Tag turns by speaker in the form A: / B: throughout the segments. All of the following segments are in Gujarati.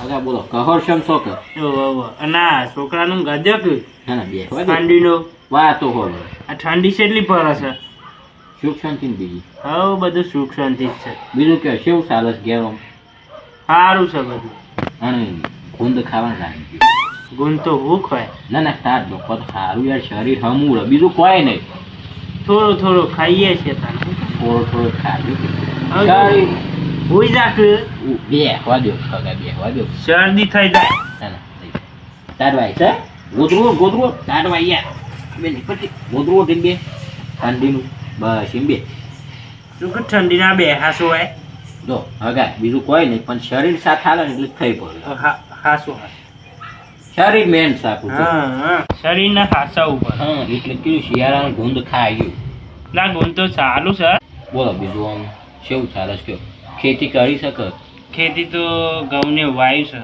A: હગા બોલો કહર શમ
B: ના છોકરાનું ગજબ. ઠંડીનો.
A: વાતો હોલો
B: આ ઠંડી કેટલી પડે છે
A: સુખ શાંતિ બીજી.
B: હવે બધું સુખ શાંતિ જ છે.
A: બીજું કે કેવું ચાલે છે ઘેર?
B: સારું છે બધું.
A: અને ગુંદ ખાવાનું રાખી ગયું
B: તો ભૂખ હોય.
A: ના ના તાર લોકો તો સારું યાર શરીર હમું બીજું કોઈ નહીં.
B: થોડો થોડો ખાઈએ છીએ તને
A: થોડો થોડો શરીર
B: હોઈ જા કે
A: બેસવા દો હગા બેસવા દો
B: શરદી થઈ જાય
A: ના ના નહીં. તાર ભાઈ છે ગોદરું ગોદરું તાર ભાઈ યાર બે નીકળતી ગોદરું ઉઠીને બે ઠંડીનું બસ એમ બે
B: શું કે ઠંડીના બે હાસુ હોય
A: જો હગા બીજું કોઈ નહીં પણ શરીર સાથ હાલે ને એટલે જ થઈ પડે
B: હાસુ હોય
A: શરીર મેન સાકું છે
B: હા હા શરીરના હાસા ઉપર
A: હા એટલે કેવું શિયાળાનું ગુંદ ખાઈ ગયું
B: ના ગુણ તો સારું છે
A: બોલો બીજું આમ કેવું ચાલે છે કયો ખેતી કરી શકે
B: ખેતી તો ઘઉંને વાયુ છે.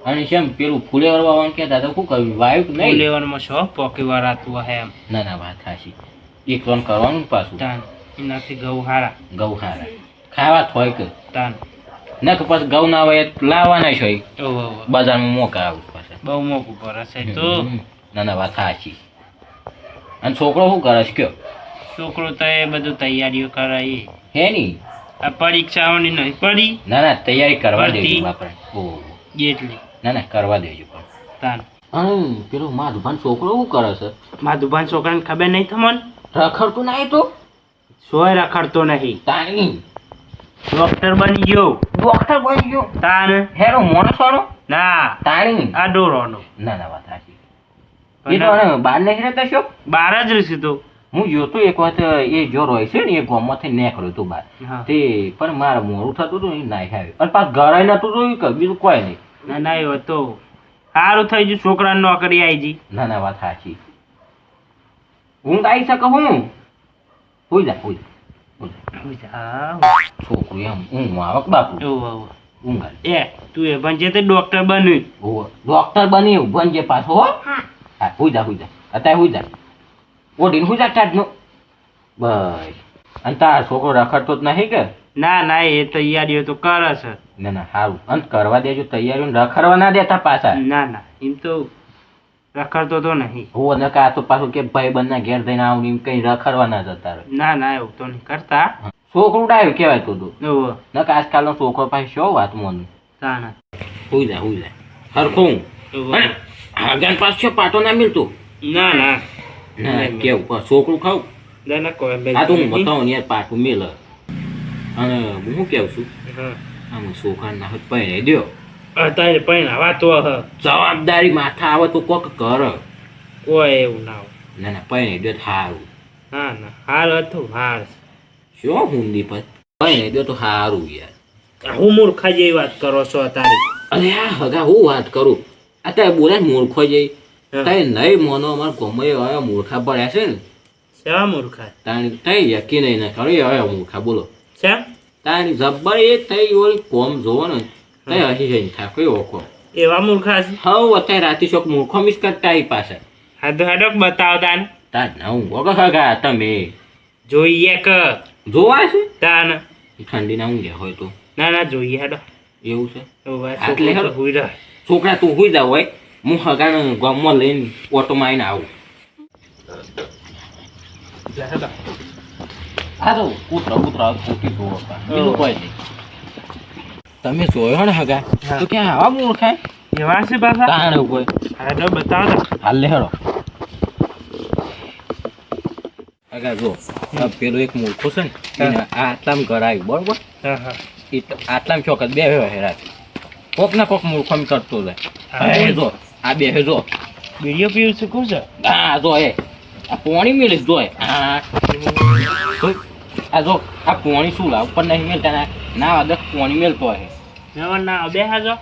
A: અને શેમ પેલું ફૂલેવર વાવવાનું કહેતા હતા શું કર્યું વાયુ નહીં.
B: ફૂલેવરમાં શો? પોકી આતું હોય એમ.
A: ના ના વાત ખાસી એક લોન કરવાનું પાછું.
B: તાન એનાથી ઘઉં હારા
A: ઘઉં હારા ખાવા થોય કે
B: તાન
A: ના કે પછી ઘઉં ના હોય. તો લાવવાના છે. બજારમાં મોકા આવું પાછા
B: બહુ મોકું પડે છે તો.
A: ના ના વાત સાચી. અને છોકરો શું કરે છે કયો?
B: છોકરો તો એ બધું તૈયારીઓ કરાવી
A: હે ની?
B: આ પરીક્ષાઓની નહીં પડી
A: ના ના તૈયારી કરવા. દેજો આપણે
B: એટલી
A: ના ના કરવા દેજો પણ.
B: તાન.
A: અને પેલો માધુભાન છોકરો શું કરે છે?
B: માધુભાન છોકરાને ખબર નહીં તમને?
A: રખડતું નહીં તો?
B: સોય રખડતો નહીં.
A: તાની
B: ડોક્ટર બની ગયો.
A: ડોક્ટર બની ગયો?
B: તાન.
A: હેરો મોણસોનો?
B: ના.
A: તાણી
B: આ ડોરોનો.
A: ના ના વાત સાચી. એ તો બહાર નહીં રહેતા છો
B: બાર જ રહેશે તો.
A: હું જોતો એક વખત એ જો રોય છે ને એ ગોમાંથી નીકળ્યો હતું બહાર.
B: હા.
A: તે પણ મારે મોડું થતું હતું ને આવ્યું. અને પાછું ઘરે નતું જોયું કે બીજું કોઈ નહીં.
B: ના ના એ તો સારું થઈ ગયું છોકરાને નોકરી આવી ગઈ.
A: ના ના વાત સાચી. ઊંઘ આવી શકે હું? હોઈ જા હોઈ છોકરી
B: હા
A: એમ ઊંઘ આવક બાપુ. ઊંઘ આવે
B: એ તું એ પણ જે તે ડોક્ટર બન્યું.
A: ડોક્ટર બની બનજે પાછો હો. હા હોઈ જા હોઈ જા. અત્યારે હોઈ જા. ઓઢીને જાતા જ નો બસ અને તાર છોકરો રખડતો જ નહીં કે?
B: ના ના એ તૈયારીઓ તો કરે છે
A: ના ના સારું અંત કરવા દેજો તૈયારીઓ રખડવા ના દેતા પાછા.
B: ના ના એમ તો રખડતો તો નહીં.
A: હો અને કા તો પાછું કે ભાઈ બંને ઘેર થઈને આવું એમ કઈ રખડવા ના જતા
B: ના ના એવું તો નહીં કરતા.
A: છોકરું ડાયું કહેવાય તું તું.
B: ન
A: કે આજકાલનો છોકરો પાસે શો વાત મોનું?
B: તાના
A: હોઈ જા હોઈ જા. હરખું.
B: ઓહો.
A: અને આગળ પાછો છો પાટો ના મિલતું.
B: ના ના.
A: કેવું પણ છોકરું ખાવ?
B: ના ના કોઈ બે
A: આ તો હું બતાવું યાર પાટું મેલ. અને હું કેવું છું? આમ છોકરા ના હાથ પહેરે દ્યો
B: અત્યારે તો
A: જવાબદારી માથા આવે તો કોક કર.
B: કોઈ એવું ના
A: ના ના પહેરે તો સારું
B: ના ના હાલ હતું હાર
A: શું હુંદી પર પહેરે દો તો સારું યાર.
B: હું મૂર્ખા જેવી વાત કરો છો અત્યારે?
A: અરે આ હગા હું વાત કરું? અત્યારે બોલે મૂર્ખો
B: હા.
A: તઈ નહીં મોનો અમાર ગમે હવે મૂર્ખા પડ્યા છે ને.
B: શેવા મૂર્ખા?
A: તાણી તઈ યકી નહીં ના કરો હવે મૂર્ખા બોલો.
B: શેમ?
A: તાણી જબ્બર એ તઈ ઓલી કોમ જોવો ને તઈ હસી જઈને થાકો ઓકો
B: એવા મૂર્ખા છે?
A: હવ અત્યારે રાતી શોક મૂર્ખો મિસ કરતા આવી પાસે
B: હાડો હાડો બતાવતા ને
A: તાર ના હું વગર ખગા તમે.
B: જોઈએ કે
A: જોવા છે?
B: તાન.
A: ઠંડી ના ઊંઘ્યા હોય તો.
B: ના ના જોઈએ હાડો.
A: એવું છે? આટલે
B: છોકરો. તો હોઈ
A: જાવ હોય હું હગાને ગામમાં લઈને ઓટોમાં આવીને આવું. આ તો કૂતરા કૂતરા કૂટી જોવો બીજું કોઈ નહીં તમે જોયો ને હગા
B: હા.
A: તો ક્યાં આવા મૂર્ખાય
B: એવા છે પાછા
A: તાણ કોઈ
B: હાડો બતાવતા
A: હાલ લે હેડો હગા જો આ પેલો એક મૂર્ખો છે ને એને આટલામ ઘર કરાયું બરોબર
B: હા હા
A: તો આટલામાં ચોકત બે હેરા કોક ના કોક મૂર્ખો કરતો જાય
B: હા.
A: જો આ બે જો.
B: બીડીઓ પીવું છું કહું છે?
A: આ જો એ. આ પોણી મેળીશ જો આ જો આ પોણી શું લાવ? ઉપર નહીં મેળતા ના આદત પોણી મેલતો હે.
B: ના ના બે હાજો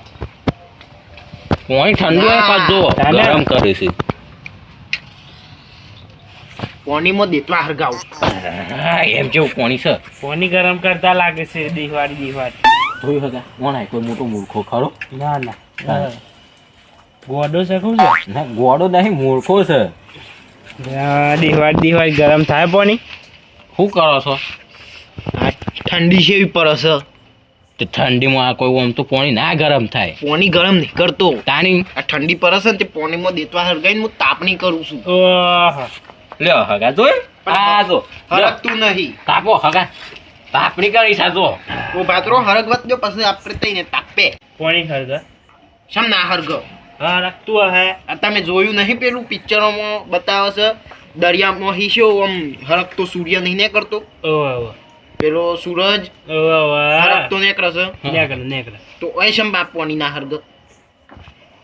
A: પોણી ઠંડુ હે પાછ જો ગરમ કરે છે.
B: પોણીમાં દેતવા હરગાવ.
A: એમ જેવું પોણી છે.
B: પોણી ગરમ કરતા લાગે છે દિવાળી દિવાળી
A: જોયું હતા વણાય કોઈ મોટો મૂર્ખો ખરો?
B: ના ના.
A: હા.
B: ગોડો છે શું છે?
A: ના ગોડો નહીં મૂર્ખો છે.
B: દિવાળ દિવાળી ગરમ થાય પોણી
A: શું કરો છો?
C: ઠંડી છે પડે છે
A: તે ઠંડીમાં આ કોઈ આમ તો પાણી ના ગરમ થાય.
C: પોણી ગરમ નહીં કરતો.
A: તાણી.
C: આ ઠંડી પરસ ને તે પોણીમાં દેતવા હરગાઈને હું તાપણી કરું છું.
A: લ્યો હગા જોઈ? આ જો.
C: હરકતું નહીં.
A: તાપો હગા. તાપણી કરી સાજો
C: ઓ પાત્રો હરગવત જો પછી આપણે તઈને તાપે.
B: પોણી ખરગા
C: શમ ના હરગ?
B: હા રાખતું હે.
C: તમે જોયું નહીં પેલું પિક્ચરોમાં બતાવે છે? દરિયામાં હિસ્યો આમ હરકતો સૂર્ય નહીં ને કરતો પેલો સૂરજ હરકતો ને
B: કરશે
C: તો એ બાપવાની ના હરગત.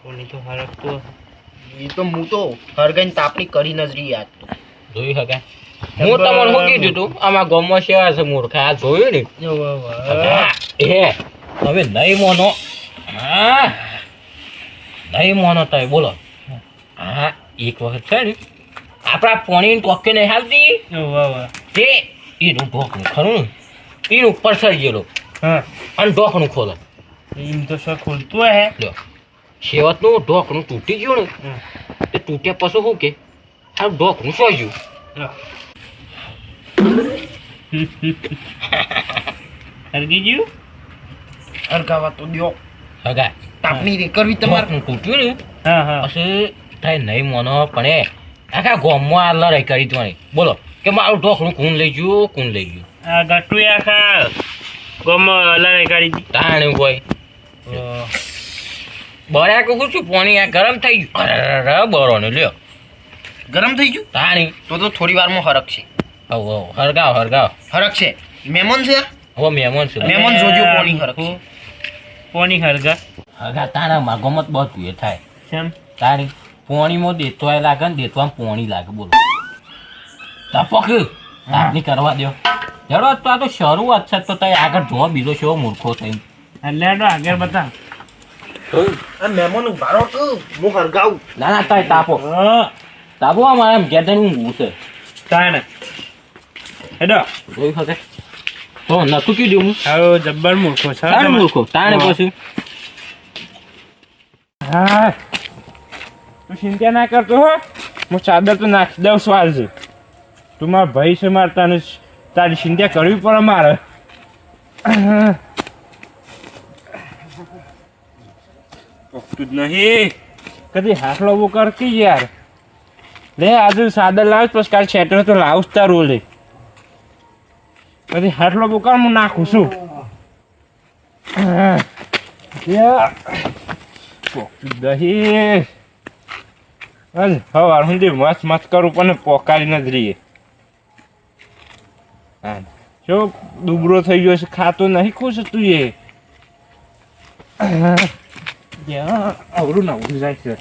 B: કોની તો હરકતો?
C: એ તો હું તો હરગઈને તાપણી કરી નજરી યાદ તો.
A: જોઈ હગા હું તમને શું કીધું તું? આમાં ગમો સેવા છે મૂર્ખા. આ જોયું ને? હગા, નહીં મોનો. હા. નહીં મોનો તમે બોલો. હા એક વખત છે ને આપણા પોણી ટોકે નહીં હાલતી તે એનું ઢોકણું ખરું. એનું ઉપર સરી ગયેલો
B: હા.
A: અને ઢોકણું ખોલો.
B: એમ તો સર ખોલતું હે.
A: લ્યો. શેવતનું ઢોકણું તૂટી ગયું ને એ તૂટ્યા પછી શું કે? આ ઢોકણું સોઈ ગયું.
B: હા. હરગી ગયું?
C: હરગાવા તો દ્યો.
A: હગા
C: તાપણી રે કરવી તમારે.
A: તૂટ્યું ને?
B: હા હા.
A: પછી થાય નહીં મોનો પણ એ આખા ગામમાં આ લડાઈ કરી જોણી બોલો કે મારું ઢોકણું કોણ લઈ ગયું કોણ લઈ ગયું?
B: આ ગટુ આખા ગોમાં લડાઈ કરી હતી
A: તાણ કોઈ બળ્યા કે છું પાણી આ ગરમ થઈ ગયું. અરે બરો ને લ્યો.
C: ગરમ થઈ ગયું?
A: તાણી.
C: તો તો થોડી વારમાં હરક છે.
A: હવ હવ હરગાવ હરગાવ.
C: હરક છે. મહેમાન છે?
A: હો મહેમાન છે.
C: મહેમાન જોજો પોણી હરક
B: પોણી હરગા.
A: હગા તાણા માગોમત બધું એ થાય.
B: કેમ?
A: તારી પોણીમાં દેતવાય લાગે ને દેતવામાં પોણી લાગે બોલો. તપક કરવા દો જડો તો આ તો શરૂઆત છે તો તઈ આગળ જો બીજો શો મૂર્ખો થઈ
B: એટલે આગળ બતા
C: મહેમાન ઉભારો તો હું હરગાવું.
A: ના ના તઈ તાપો.
B: હા.
A: તાપો આ મારા ઘેર જઈને ઊંઘવું છે.
B: તાણે. હેડો.
A: જોઈ શકે. તો નતું કીધું હું.
B: જબ્બર મૂર્ખો છે
A: મૂર્ખો તાણે પછી.
B: હા. તું ચિંતા ના કરતો હો. હું ચાદર તો નાખી દઉં છે તું મારા ભાઈ છે મારે તને તારી ચિંતા કરવી પડે મારે. તું જ નહીં. કદી હાથલો બહુ કરતી યાર. લે આજે સાદર લાવ પછી કાલ સેટર તો લાવું જ તારું લે કદી હાથલો બહુ કર હું નાખું છું. યા. દહીં. હવાર સુધી મસ્ત મસ્ત કરું પણ પોકારી જ રહીએ. હા જો દુબરો થઈ ગયો છે ખાતો નહીં ખુશ તું એ. અવરું ના ઉભું જાય છે.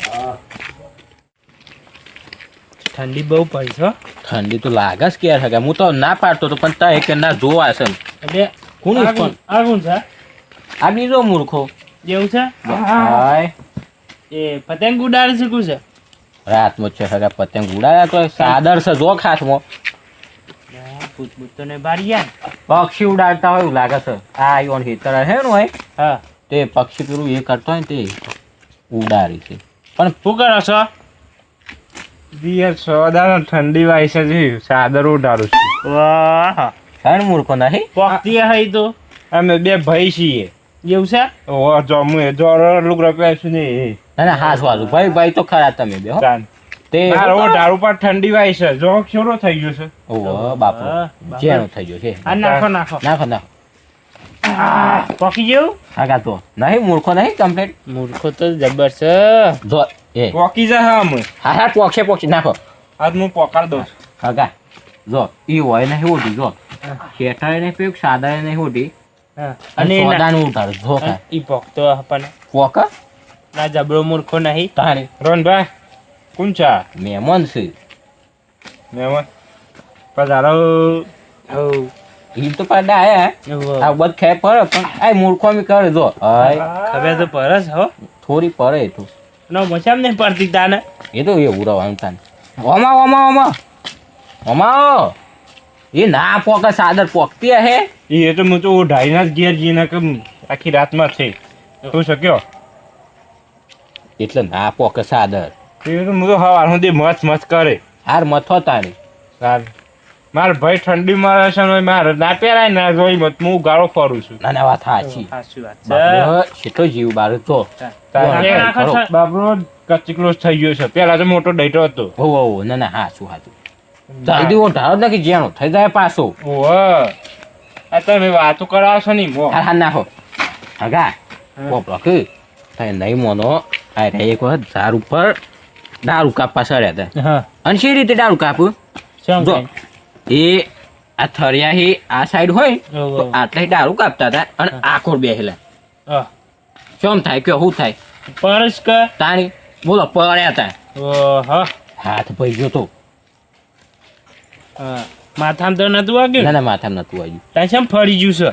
B: ઠંડી બહુ પડી છે
A: ઠંડી તો લાગે જ ક્યારે હગા હું તો ના પાડતો તો પણ તય કે ના જોવા છે
B: એટલે
A: પણ
B: કોણ- આ છે.
A: આ બીજો મૂર્ખો.
B: જેવું છે?
A: હાય.
B: એ પતંગ ઉડાડી કું છે
A: રાતમાં છે હગા પતંગ ઉડાડ્યા તો સાદર છે જો ખાસમાં.
B: ભૂત ભૂત તો ને. બારી
A: પક્ષી ઉડાડતા હોય એવું લાગે છે. આ યોન હેતર હે નો હોય?
B: હા.
A: તે પક્ષી પેલું એ કરતો હોય ને તે ઉડાડી છે. પણ
B: શું કરો છો? દિયર સોદાનો ઠંડી વાય છે જી. સાદર ઉડાડું છું. વાહ.
A: કણ મૂર્ખો નહીં?
B: પક્ષી હઈ તો? અમે બે ભાઈ છીએ. એવું છે? ઓ જો હું જો લુગડો પહેરશું ને
A: ના ના હાથ વાળું ભાઈ ભાઈ તો ખરા તમે બે હો. તે
B: મારો દારૂ પર ઠંડી વાય છે. જો છોરો થઈ ગયો છે?
A: ઓહો બાપુ.
B: હા,
A: જેનો થઈ ગયો છે.
B: આ નાખો નાખો.
A: નાખો નાખો.
B: પોકી જેવું
A: આગા તો. નહીં મૂર્ખો નહીં કમ્પ્લીટ
B: મૂર્ખો તો જબર છે.
A: જો એ.
B: પોકી જા હા અમે.
A: હા હા પોક્ષે પોક્ષે નાખો.
B: આજ હું પોકાર દઉં છું.
A: કા. જો ઈ હોય નહીં ઓઢી જો. શેઠાએ ને પેક સાદાય ને ઓઢી અને સોદાનું ઉતાર જો કા.
B: પોક તો આપણને.
A: પોક
B: ના જબરો મૂર્ખો નહીં.
A: તારે
B: રોનભાઈ કોણ છે?
A: મહેમાન છે.
B: મહેમાન? પધારો
A: ઈ તો પાડા આયા આ બધ ખાય પડે પણ આ મૂર્ખો મી કરે જો.
B: ખબર તો પરસ હો.
A: થોડી પડે તો.
B: નો મચામ નહીં પડતી તાને.
A: એ તો એ રહેવાનું તાન. ઓમા ઓમા ઓમા. ઓમા એ ના પોકે સાદર પોકતી હે.
B: એ તો હું તો ઢાઈના જ ઘેર જીને કે આખી રાતમાં છે. તું શક્યો
A: એટલે ના પોકે સાદર.
B: એ તો હું તો હવાર સુધી મસ્ત મસ્ત કરે.
A: હાર મથો તારી.
B: સાર. મારા ભાઈ ઠંડી મારે છે ને મારે ના પહેરાય ના જોઈ મત હું ગાળો ફરું છું.
A: ના ના વાત સાચી.
B: સાચી વાત.
A: શેઠો જીવ બાર તો.
B: બાબરો કચકલો થઈ ગયો છે. પેલા તો મોટો ડેટો હતો.
A: હો હો હો, ના ના હા શું હાચું જલ્દી હું ને કે જ્યાં થઈ જાય પાછો.
B: ઓહ. આ તમે વાતો કરાવશો નહીં મો.
A: ના હો નાખો. હગા. પોપડો કે નહીં મોનો. આ રે એક વખત ઝાડ ઉપર દારૂ કાપવા હતા. અને શી રીતે દારૂ કાપું? જો એ આ સાઈડ હોય. તો આટલે દારૂ કાપતા હતા અને આખો બેહેલા. શું થાય કયો શું થાય?
B: પરસ કે?
A: તાણી બોલો પડ્યા હતા. હાથ ભાઈ ગયો તો
B: માથામાં તો નતું વાગ્યું?
A: ના માથામાં નતું આવ્યું
B: ત્યાં ફરી ગયું છે?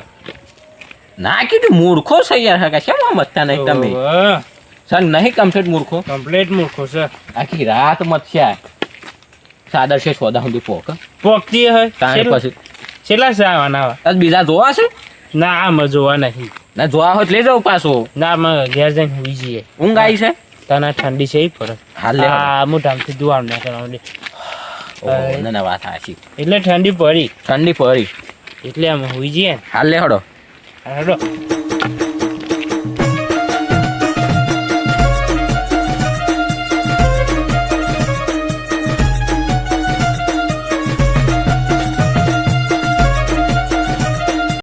A: ના કીધું મૂર્ખો છે યાર હગા શેમ સમજતા નહીં તમે. સર નહીં કમ્પ્લીટ મૂર્ખો?
B: કમ્પ્લીટ મૂર્ખો છે.
A: આખી રાત મથ્યા સાદર છે સોદા સુધી પોક
B: પોકતી હોય? તારે
A: પછી
B: છેલ્લા છે આવવાના
A: આજ બીજા જોવા છે?
B: ના આમાં જોવા નહીં.
A: ના જોવા હોય લઈ જાઉં પાછો.
B: ના આમાં ઘેર જઈને સુઈ જઈએ.
A: ઊંઘ આવી છે?
B: તને ઠંડી છે એ ફરક
A: હાલ
B: આ મોટામાંથી દુવાળ ના કરવાનું
A: ના ના વાત સાચી.
B: એટલે ઠંડી પડી.
A: ઠંડી પડી.
B: એટલે આમ હોઈ જઈએ.
A: હાલ લે હડો.
B: હેડો